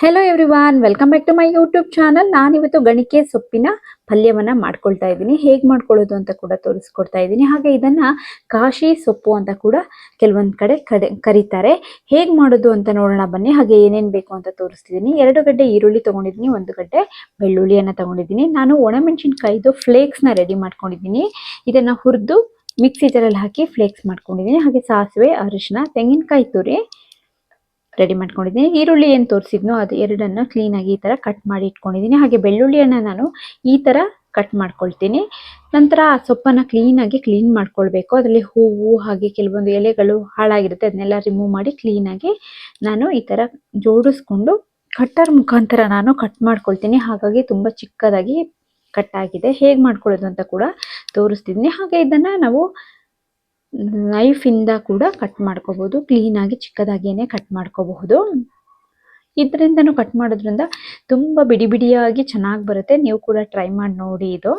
Hello everyone welcome back to my YouTube channel ನಾನಿವತ್ತು ಗಣಿಕೆ ಸೊಪ್ಪಿನ ಪಲ್ಯವನ್ನ ಮಾಡ್ಕೊಳ್ತಾ ಇದ್ದೀನಿ. ಹೇಗೆ ಮಾಡ್ಕೊಳ್ಳೋದು ಅಂತ ಕೂಡ ತೋರಿಸ್ಕೊಡ್ತಾ ಇದ್ದೀನಿ. ಹಾಗೆ ಇದನ್ನ ಕಾಶಿ ಸೊಪ್ಪು ಅಂತ ಕೂಡ ಕೆಲವೊಂದು ಕಡೆ ಕರೀತಾರೆ. ಹೇಗೆ ಮಾಡೋದು ಅಂತ ನೋಡೋಣ ಬನ್ನಿ. ಹಾಗೆ ಏನೇನು ಬೇಕು ಅಂತ ತೋರಿಸ್ತಿದ್ದೀನಿ. ಎರಡು ಗಡ್ಡೆ ಈರುಳ್ಳಿ ತೊಗೊಂಡಿದ್ದೀನಿ, ಒಂದು ಗಡ್ಡೆ ಬೆಳ್ಳುಳ್ಳಿಯನ್ನ ತೊಗೊಂಡಿದ್ದೀನಿ. ನಾನು ಒಣಮೆಣಸಿನ್ಕಾಯಿದು ಫ್ಲೇಕ್ಸ್ನ ರೆಡಿ ಮಾಡ್ಕೊಂಡಿದ್ದೀನಿ. ಇದನ್ನ ಹುರಿದು ಮಿಕ್ಸಿ ಜಾರಲ್ಲಿ ಹಾಕಿ ಫ್ಲೇಕ್ಸ್ ಮಾಡ್ಕೊಂಡಿದ್ದೀನಿ. ಹಾಗೆ ಸಾಸಿವೆ ಅರಿಶಿನ ತೆಂಗಿನಕಾಯಿ ತುರಿ ರೆಡಿ ಮಾಡ್ಕೊಂಡಿದ್ದೀನಿ. ಈರುಳ್ಳಿ ಏನು ತೋರಿಸಿದ್ನೋ ಅದು ಎರಡನ್ನ ಕ್ಲೀನಾಗಿ ಈ ಥರ ಕಟ್ ಮಾಡಿ ಇಟ್ಕೊಂಡಿದ್ದೀನಿ. ಹಾಗೆ ಬೆಳ್ಳುಳ್ಳಿಯನ್ನು ನಾನು ಈ ಥರ ಕಟ್ ಮಾಡ್ಕೊಳ್ತೀನಿ. ನಂತರ ಆ ಸೊಪ್ಪನ್ನು ಕ್ಲೀನಾಗಿ ಕ್ಲೀನ್ ಮಾಡ್ಕೊಳ್ಬೇಕು. ಅದರಲ್ಲಿ ಹೂವು ಹಾಗೆ ಕೆಲವೊಂದು ಎಲೆಗಳು ಹಾಳಾಗಿರುತ್ತೆ. ಅದನ್ನೆಲ್ಲ ರಿಮೂವ್ ಮಾಡಿ ಕ್ಲೀನಾಗಿ ನಾನು ಈ ಥರ ಜೋಡಿಸ್ಕೊಂಡು ಕಟ್ಟರ್ ಮುಖಾಂತರ ನಾನು ಕಟ್ ಮಾಡ್ಕೊಳ್ತೀನಿ. ಹಾಗಾಗಿ ತುಂಬ ಚಿಕ್ಕದಾಗಿ ಕಟ್ ಆಗಿದೆ. ಹೇಗೆ ಮಾಡ್ಕೊಳ್ಳೋದು ಅಂತ ಕೂಡ ತೋರಿಸ್ತಿದ್ದೀನಿ. ಹಾಗೆ ಇದನ್ನು ನಾವು ನೈಫ್ ಇಂದ ಕೂಡ ಕಟ್ ಮಾಡ್ಕೋಬಹುದು ಕ್ಲೀನ್ ಆಗಿ ಚಿಕ್ಕದಾಗಿಯೇ ಕಟ್ ಮಾಡ್ಕೋಬಹುದು. ಇದರಿಂದನೂ ಕಟ್ ಮಾಡೋದ್ರಿಂದ ತುಂಬ ಬಿಡಿ ಬಿಡಿಯಾಗಿ ಚೆನ್ನಾಗಿ ಬರುತ್ತೆ. ನೀವು ಕೂಡ ಟ್ರೈ ಮಾಡಿ ನೋಡಿ ಇದು.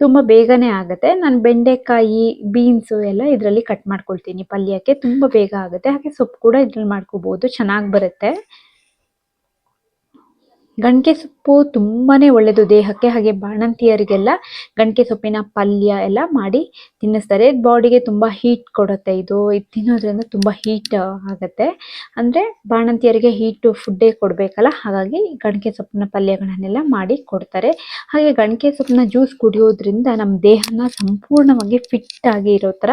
ತುಂಬ ಬೇಗನೆ ಆಗುತ್ತೆ. ನಾನು ಬೆಂಡೆಕಾಯಿ ಬೀನ್ಸು ಎಲ್ಲ ಇದರಲ್ಲಿ ಕಟ್ ಮಾಡ್ಕೊಳ್ತೀನಿ. ಪಲ್ಯಕ್ಕೆ ತುಂಬ ಬೇಗ ಆಗುತ್ತೆ. ಹಾಗೆ ಸೊಪ್ಪು ಕೂಡ ಇದ್ರಲ್ಲಿ ಮಾಡ್ಕೋಬಹುದು. ಚೆನ್ನಾಗಿ ಬರುತ್ತೆ. ಗಣಿಕೆ ಸೊಪ್ಪು ತುಂಬಾನೇ ಒಳ್ಳೆಯದು ದೇಹಕ್ಕೆ ಹಾಗೆ ಬಾಣಂತಿಯರಿಗೆಲ್ಲ ಗಂಟೆ ಸೊಪ್ಪಿನ ಪಲ್ಯ ಎಲ್ಲ ಮಾಡಿ ತಿನ್ನಿಸ್ತಾರೆ. ಬಾಡಿಗೆ ತುಂಬ ಹೀಟ್ ಕೊಡುತ್ತೆ. ಇದು ಇದು ತಿನ್ನೋದ್ರಿಂದ ತುಂಬ ಹೀಟ್ ಆಗುತ್ತೆ. ಅಂದರೆ ಬಾಣಂತಿಯರಿಗೆ ಹೀಟು ಫುಡ್ಡೇ ಕೊಡಬೇಕಲ್ಲ, ಹಾಗಾಗಿ ಗಂಟೆ ಸೊಪ್ಪಿನ ಪಲ್ಯಗಳನ್ನೆಲ್ಲ ಮಾಡಿ ಕೊಡ್ತಾರೆ. ಹಾಗೆ ಗಂಟೆ ಸೊಪ್ಪಿನ ಜ್ಯೂಸ್ ಕುಡಿಯೋದ್ರಿಂದ ನಮ್ಮ ದೇಹನ ಸಂಪೂರ್ಣವಾಗಿ ಫಿಟ್ ಆಗಿ ಇರೋ ಥರ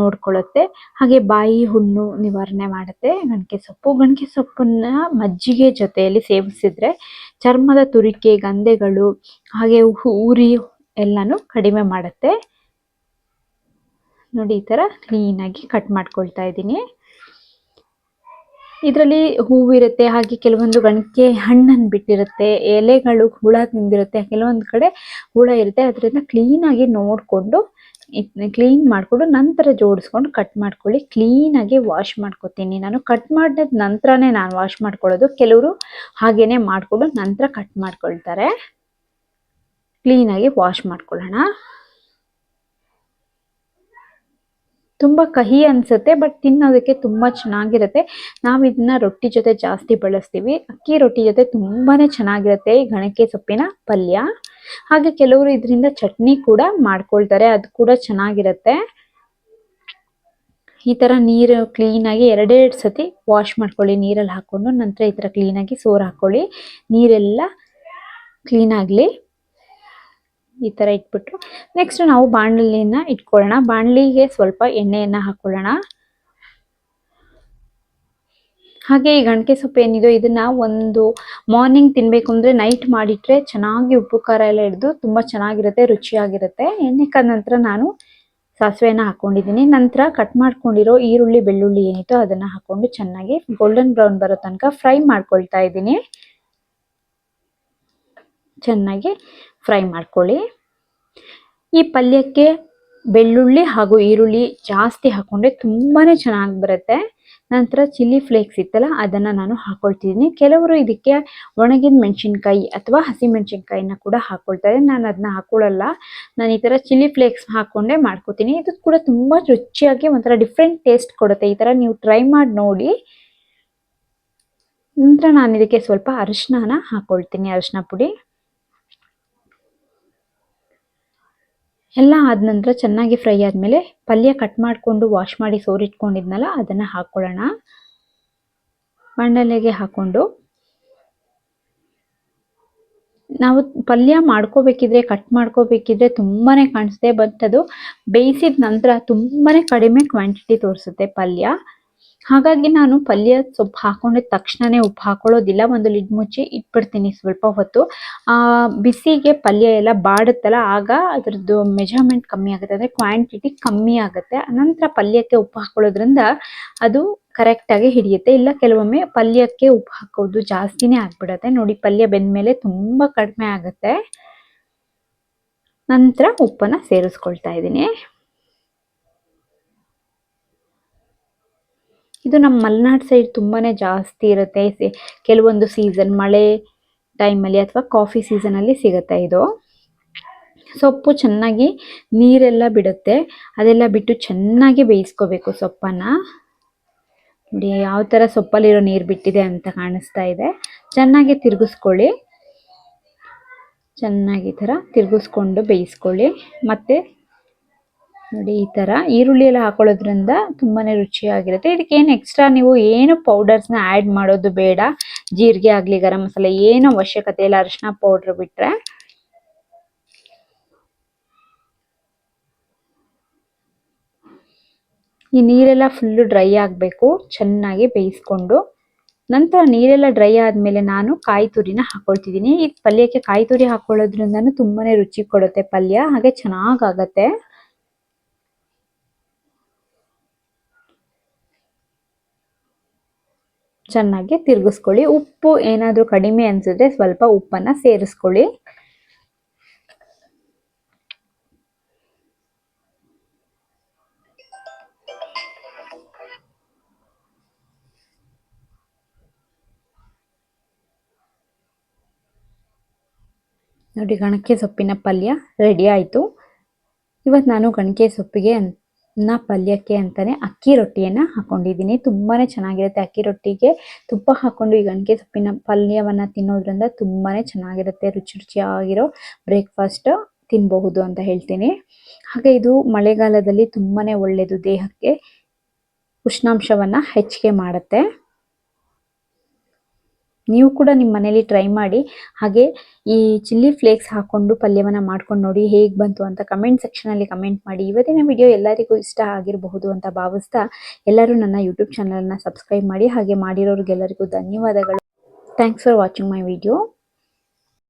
ನೋಡ್ಕೊಳ್ಳುತ್ತೆ ಹಾಗೆ ಬಾಯಿ ಹುಣ್ಣು ನಿವಾರಣೆ ಮಾಡುತ್ತೆ ಗಣಕೆ ಸೊಪ್ಪು. ಗಣಕೆ ಸೊಪ್ಪನ್ನ ಮಜ್ಜಿಗೆ ಜೊತೆಯಲ್ಲಿ ಸೇವಿಸಿದ್ರೆ ಚರ್ಮದ ತುರಿಕೆ, ಗಂಧೆಗಳು, ಹಾಗೆ ಉರಿ ಎಲ್ಲಾನು ಕಡಿಮೆ ಮಾಡುತ್ತೆ. ನೋಡಿ ಈ ಥರ ಕ್ಲೀನಾಗಿ ಕಟ್ ಮಾಡ್ಕೊಳ್ತಾ ಇದ್ದೀನಿ. ಇದರಲ್ಲಿ ಹೂವಿರುತ್ತೆ ಹಾಗೆ ಕೆಲವೊಂದು ಗಣಿಕೆ ಹಣ್ಣನ್ನು ಬಿಟ್ಟಿರುತ್ತೆ, ಎಲೆಗಳು ಹುಳ ತಿಂದಿರುತ್ತೆ, ಕೆಲವೊಂದು ಕಡೆ ಹುಳ ಇರುತ್ತೆ. ಅದರಿಂದ ಕ್ಲೀನಾಗಿ ನೋಡಿಕೊಂಡು ಕ್ಲೀನ್ ಮಾಡಿಕೊಂಡು ನಂತರ ಜೋಡಿಸ್ಕೊಂಡು ಕಟ್ ಮಾಡ್ಕೊಳ್ಳಿ. ಕ್ಲೀನಾಗಿ ವಾಶ್ ಮಾಡ್ಕೊತೀನಿ. ನಾನು ಕಟ್ ಮಾಡಿದ ನಂತರನೇ ನಾನು ವಾಶ್ ಮಾಡ್ಕೊಳ್ಳೋದು. ಕೆಲವರು ಹಾಗೇನೆ ಮಾಡಿಕೊಂಡು ನಂತರ ಕಟ್ ಮಾಡ್ಕೊಳ್ತಾರೆ. ಕ್ಲೀನಾಗಿ ವಾಶ್ ಮಾಡ್ಕೊಳ್ಳೋಣ. ತುಂಬ ಕಹಿ ಅನಿಸುತ್ತೆ ಬಟ್ ತಿನ್ನೋದಕ್ಕೆ ತುಂಬ ಚೆನ್ನಾಗಿರುತ್ತೆ. ನಾವು ಇದನ್ನ ರೊಟ್ಟಿ ಜೊತೆ ಜಾಸ್ತಿ ಬಳಸ್ತೀವಿ. ಅಕ್ಕಿ ರೊಟ್ಟಿ ಜೊತೆ ತುಂಬಾ ಚೆನ್ನಾಗಿರುತ್ತೆ ಈ ಗಣಕೆ ಸೊಪ್ಪಿನ ಪಲ್ಯ. ಹಾಗೆ ಕೆಲವರು ಇದರಿಂದ ಚಟ್ನಿ ಕೂಡ ಮಾಡ್ಕೊಳ್ತಾರೆ, ಅದು ಕೂಡ ಚೆನ್ನಾಗಿರುತ್ತೆ. ಈ ಥರ ನೀರು ಕ್ಲೀನಾಗಿ ಎರಡೆರಡು ಸತಿ ವಾಶ್ ಮಾಡ್ಕೊಳ್ಳಿ, ನೀರಲ್ಲಿ ಹಾಕ್ಕೊಂಡು ನಂತರ ಈ ಥರ ಕ್ಲೀನಾಗಿ ಸೋರ್ ಹಾಕ್ಕೊಳ್ಳಿ. ನೀರೆಲ್ಲ ಕ್ಲೀನ್ ಆಗಲಿ. ಈ ಥರ ಇಟ್ಬಿಟ್ಟು ನೆಕ್ಸ್ಟ್ ನಾವು ಬಾಣಲಿನ ಇಟ್ಕೊಳ್ಳೋಣ. ಬಾಣಲಿಗೆ ಸ್ವಲ್ಪ ಎಣ್ಣೆಯನ್ನು ಹಾಕ್ಕೊಳ್ಳೋಣ. ಹಾಗೆ ಈ ಗಣಕೆ ಸೊಪ್ಪು ಏನಿದೆ ಇದನ್ನ ಒಂದು ಮಾರ್ನಿಂಗ್ ತಿನ್ಬೇಕು ಅಂದ್ರೆ ನೈಟ್ ಮಾಡಿಟ್ರೆ ಚೆನ್ನಾಗಿ ಉಪ್ಪು, ಖಾರ ಎಲ್ಲ ಹಿಡಿದು ತುಂಬಾ ಚೆನ್ನಾಗಿರುತ್ತೆ, ರುಚಿಯಾಗಿರುತ್ತೆ. ಎಣ್ಣೆ ನಂತರ ನಾನು ಸಾಸಿವೆನ ಹಾಕೊಂಡಿದ್ದೀನಿ. ನಂತರ ಕಟ್ ಮಾಡ್ಕೊಂಡಿರೋ ಈರುಳ್ಳಿ, ಬೆಳ್ಳುಳ್ಳಿ ಏನಿತ್ತು ಅದನ್ನ ಹಾಕೊಂಡು ಚೆನ್ನಾಗಿ ಗೋಲ್ಡನ್ ಬ್ರೌನ್ ಬರೋ ತನಕ ಫ್ರೈ ಮಾಡ್ಕೊಳ್ತಾ ಇದ್ದೀನಿ. ಚೆನ್ನಾಗಿ ಫ್ರೈ ಮಾಡ್ಕೊಳ್ಳಿ. ಈ ಪಲ್ಯಕ್ಕೆ ಬೆಳ್ಳುಳ್ಳಿ ಹಾಗೂ ಈರುಳ್ಳಿ ಜಾಸ್ತಿ ಹಾಕೊಂಡ್ರೆ ತುಂಬಾನೇ ಚೆನ್ನಾಗಿ ಬರುತ್ತೆ. ನಂತರ ಚಿಲ್ಲಿ ಫ್ಲೇಕ್ಸ್ ಇತ್ತಲ್ಲ, ಅದನ್ನು ನಾನು ಹಾಕ್ಕೊಳ್ತಿದ್ದೀನಿ ಕೆಲವರು ಇದಕ್ಕೆ ಒಣಗಿದ ಮೆಣಸಿನ್ಕಾಯಿ ಅಥವಾ ಹಸಿ ಮೆಣಸಿನ್ಕಾಯಿನ ಕೂಡ ಹಾಕ್ಕೊಳ್ತಾರೆ ನಾನು ಅದನ್ನ ಹಾಕೊಳ್ಳಲ್ಲ ನಾನು ಈ ಥರ ಚಿಲ್ಲಿ ಫ್ಲೇಕ್ಸ್ ಹಾಕ್ಕೊಂಡೇ ಮಾಡ್ಕೋತೀನಿ. ಇದು ಕೂಡ ತುಂಬ ರುಚಿಯಾಗಿ ಒಂಥರ ಡಿಫ್ರೆಂಟ್ ಟೇಸ್ಟ್ ಕೊಡುತ್ತೆ. ಈ ಥರ ನೀವು ಟ್ರೈ ಮಾಡಿ ನೋಡಿ. ನಂತರ ನಾನು ಇದಕ್ಕೆ ಸ್ವಲ್ಪ ಅರಿಶಿನ ಹಾಕ್ಕೊಳ್ತೀನಿ ಅರಿಶಿನ ಪುಡಿ. ಎಲ್ಲ ಆದ ನಂತರ ಚೆನ್ನಾಗಿ ಫ್ರೈ ಆದಮೇಲೆ ಪಲ್ಯ ಕಟ್ ಮಾಡಿಕೊಂಡು ವಾಶ್ ಮಾಡಿ ಸೋರಿಟ್ಕೊಂಡಿದ್ನಲ್ಲ ಅದನ್ನು ಹಾಕ್ಕೊಳ್ಳೋಣ. ಮಂಡಲೆಗೆ ಹಾಕ್ಕೊಂಡು. ನಾವು ಪಲ್ಯ ಮಾಡ್ಕೋಬೇಕಿದ್ರೆ, ಕಟ್ ಮಾಡ್ಕೋಬೇಕಿದ್ರೆ ತುಂಬಾ ಕಾಣಿಸ್ತೇ ಬಟ್ ಅದು ಬೇಯಿಸಿದ ನಂತರ ತುಂಬಾ ಕಡಿಮೆ ಕ್ವಾಂಟಿಟಿ ತೋರಿಸುತ್ತೆ ಪಲ್ಯ. ಹಾಗಾಗಿ ನಾನು ಪಲ್ಯ ಸೊಪ್ಪು ಹಾಕೊಂಡಿದ ತಕ್ಷಣನೇ ಉಪ್ಪು ಹಾಕೊಳ್ಳೋದಿಲ್ಲ, ಒಂದು ಲಿಡ್ ಮುಚ್ಚಿ ಇಟ್ಬಿಡ್ತೀನಿ ಸ್ವಲ್ಪ ಹೊತ್ತು. ಬಿಸಿಗೆ ಪಲ್ಯ ಎಲ್ಲ ಬಾಡುತ್ತಲ್ಲ, ಆಗ ಅದರದ್ದು ಮೆಜರ್ಮೆಂಟ್ ಕಮ್ಮಿ ಆಗುತ್ತೆ, ಅಂದರೆ ಕ್ವಾಂಟಿಟಿ ಕಮ್ಮಿ ಆಗುತ್ತೆ. ನಂತರ ಪಲ್ಯಕ್ಕೆ ಉಪ್ಪು ಹಾಕೊಳ್ಳೋದ್ರಿಂದ ಅದು ಕರೆಕ್ಟಾಗಿ ಹಿಡಿಯುತ್ತೆ. ಇಲ್ಲ, ಕೆಲವೊಮ್ಮೆ ಪಲ್ಯಕ್ಕೆ ಉಪ್ಪು ಹಾಕೋದು ಜಾಸ್ತಿನೇ ಆಗ್ಬಿಡತ್ತೆ. ನೋಡಿ, ಪಲ್ಯ ಬೆಂದ್ಮೇಲೆ ತುಂಬ ಕಡಿಮೆ ಆಗುತ್ತೆ. ನಂತರ ಉಪ್ಪನ್ನು ಸೇರಿಸ್ಕೊಳ್ತಾ ಇದ್ದೀನಿ. ಇದು ನಮ್ಮ ಮಲೆನಾಡು ಸೈಡ್ ತುಂಬಾ ಜಾಸ್ತಿ ಇರುತ್ತೆ. ಕೆಲವೊಂದು ಸೀಸನ್ ಮಳೆ ಟೈಮಲ್ಲಿ ಅಥವಾ ಕಾಫಿ ಸೀಸನಲ್ಲಿ ಸಿಗುತ್ತೆ ಇದು. ಸೊಪ್ಪು ಚೆನ್ನಾಗಿ ನೀರೆಲ್ಲ ಬಿಡುತ್ತೆ. ಅದೆಲ್ಲ ಬಿಟ್ಟು ಚೆನ್ನಾಗಿ ಬೇಯಿಸ್ಕೋಬೇಕು ಸೊಪ್ಪನ್ನು. ನೋಡಿ ಯಾವ ಥರ ಸೊಪ್ಪಲ್ಲಿರೋ ನೀರು ಬಿಟ್ಟಿದೆ ಅಂತ ಕಾಣಿಸ್ತಾ ಇದೆ. ಚೆನ್ನಾಗಿ ತಿರುಗಿಸ್ಕೊಳ್ಳಿ. ಚೆನ್ನಾಗಿ ಈ ಥರ ತಿರುಗಿಸ್ಕೊಂಡು ಬೇಯಿಸ್ಕೊಳ್ಳಿ. ಮತ್ತು ನೋಡಿ, ಈ ಥರ ಈರುಳ್ಳಿ ಎಲ್ಲ ಹಾಕೊಳ್ಳೋದ್ರಿಂದ ತುಂಬಾ ರುಚಿಯಾಗಿರುತ್ತೆ. ಇದಕ್ಕೆ ಏನು ಎಕ್ಸ್ಟ್ರಾ ನೀವು ಏನು ಪೌಡರ್ಸ್ನ ಆ್ಯಡ್ ಮಾಡೋದು ಬೇಡ. ಜೀರಿಗೆ ಆಗಲಿ, ಗರಂ ಮಸಾಲೆ ಏನು ಅವಶ್ಯಕತೆ ಇಲ್ಲ, ಅರಿಶಿನ ಪೌಡ್ರ್ ಬಿಟ್ಟರೆ ಈ ನೀರೆಲ್ಲ ಫುಲ್ಲು ಡ್ರೈ ಆಗಬೇಕು, ಚೆನ್ನಾಗಿ ಬೇಯಿಸ್ಕೊಂಡು. ನಂತರ ನೀರೆಲ್ಲ ಡ್ರೈ ಆದಮೇಲೆ ನಾನು ಕಾಯಿ ತುರಿನ ಹಾಕೊಳ್ತಿದ್ದೀನಿ. ಈ ಪಲ್ಯಕ್ಕೆ ಕಾಯಿ ತುರಿ ಹಾಕೊಳ್ಳೋದ್ರಿಂದ ತುಂಬಾ ರುಚಿ ಕೊಡುತ್ತೆ ಪಲ್ಯ, ಹಾಗೆ ಚೆನ್ನಾಗಾಗತ್ತೆ. ಚೆನ್ನಾಗಿ ತಿರುಗಿಸ್ಕೊಳ್ಳಿ. ಉಪ್ಪು ಏನಾದರೂ ಕಡಿಮೆ ಅನಿಸಿದ್ರೆ ಸ್ವಲ್ಪ ಉಪ್ಪನ್ನು ಸೇರಿಸ್ಕೊಳ್ಳಿ. ನೋಡಿ ಗಣಕೆ ಸೊಪ್ಪಿನ ಪಲ್ಯ ರೆಡಿ ಆಯಿತು. ಇವತ್ತು ನಾನು ಗಣಕೆ ಸೊಪ್ಪಿಗೆ ಅನ್ನ ಪಲ್ಯಕ್ಕೆ ಅಂತಲೇ ಅಕ್ಕಿ ರೊಟ್ಟಿಯನ್ನು ಹಾಕ್ಕೊಂಡಿದ್ದೀನಿ ತುಂಬಾ ಚೆನ್ನಾಗಿರುತ್ತೆ ಅಕ್ಕಿ ರೊಟ್ಟಿಗೆ. ತುಪ್ಪ ಹಾಕ್ಕೊಂಡು ಈ ಗಣಕೆ ಸೊಪ್ಪಿನ ಪಲ್ಯವನ್ನು ತಿನ್ನೋದ್ರಿಂದ ತುಂಬಾ ಚೆನ್ನಾಗಿರುತ್ತೆ, ರುಚಿ ರುಚಿಯಾಗಿರೋ ಬ್ರೇಕ್ಫಾಸ್ಟ್ ತಿನ್ನಬಹುದು ಅಂತ ಹೇಳ್ತೀನಿ. ಹಾಗೆ ಇದು ಮಳೆಗಾಲದಲ್ಲಿ ತುಂಬಾ ಒಳ್ಳೆಯದು ದೇಹಕ್ಕೆ. ಉಷ್ಣಾಂಶವನ್ನು ಹೆಚ್ಚಿಗೆ ಮಾಡುತ್ತೆ. ನೀವು ಕೂಡ ನಿಮ್ಮ ಮನೇಲಿ ಟ್ರೈ ಮಾಡಿ, ಹಾಗೆ ಈ ಚಿಲ್ಲಿ ಫ್ಲೇಕ್ಸ್ ಹಾಕೊಂಡು ಪಲ್ಯವನ್ನು ಮಾಡ್ಕೊಂಡು ನೋಡಿ ಹೇಗೆ ಬಂತು ಅಂತ ಕಮೆಂಟ್ ಸೆಕ್ಷನಲ್ಲಿ ಕಮೆಂಟ್ ಮಾಡಿ. ಇವತ್ತಿನ ವಿಡಿಯೋ ಎಲ್ಲರಿಗೂ ಇಷ್ಟ ಆಗಿರಬಹುದು ಅಂತ ಭಾವಿಸ್ತಾ ಎಲ್ಲರೂ ನನ್ನ ಯೂಟ್ಯೂಬ್ ಚಾನಲನ್ನು ಸಬ್ಸ್ಕ್ರೈಬ್ ಮಾಡಿ, ಹಾಗೆ ಮಾಡಿರೋರಿಗೆಲ್ಲರಿಗೂ ಧನ್ಯವಾದಗಳು. Thanks for watching my video